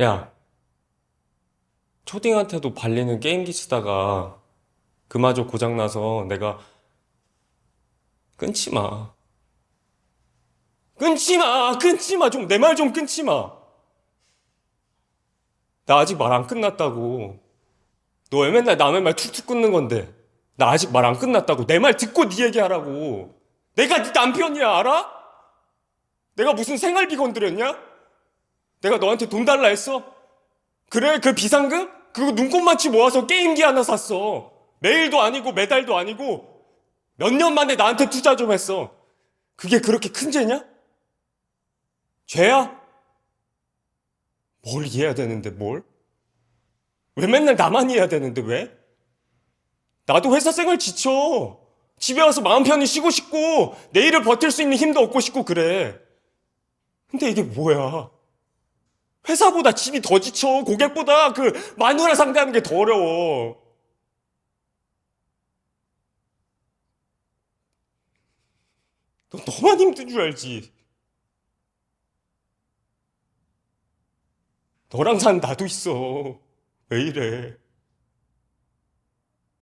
야, 초딩한테도 발리는 게임기 쓰다가 그마저 고장나서 내가 끊지 마. 끊지 마! 끊지 마! 좀 내 말 좀 끊지 마! 나 아직 말 안 끝났다고. 너 왜 맨날 남의 말 툭툭 끊는 건데? 나 아직 말 안 끝났다고. 내 말 듣고 네 얘기하라고. 내가 네 남편이야, 알아? 내가 무슨 생활비 건드렸냐? 내가 너한테 돈 달라 했어? 그래, 그 비상금? 그거 눈곱만치 모아서 게임기 하나 샀어. 매일도 아니고 매달도 아니고 몇 년 만에 나한테 투자 좀 했어. 그게 그렇게 큰 죄냐? 죄야? 뭘 이해해야 되는데 뭘? 왜 맨날 나만 이해해야 되는데 왜? 나도 회사 생활 지쳐. 집에 와서 마음 편히 쉬고 싶고 내일을 버틸 수 있는 힘도 얻고 싶고 그래. 근데 이게 뭐야? 회사보다 집이 더 지쳐. 고객보다 그 마누라 상대하는 게 더 어려워. 너 너만 힘든 줄 알지. 너랑 산 나도 있어. 왜 이래?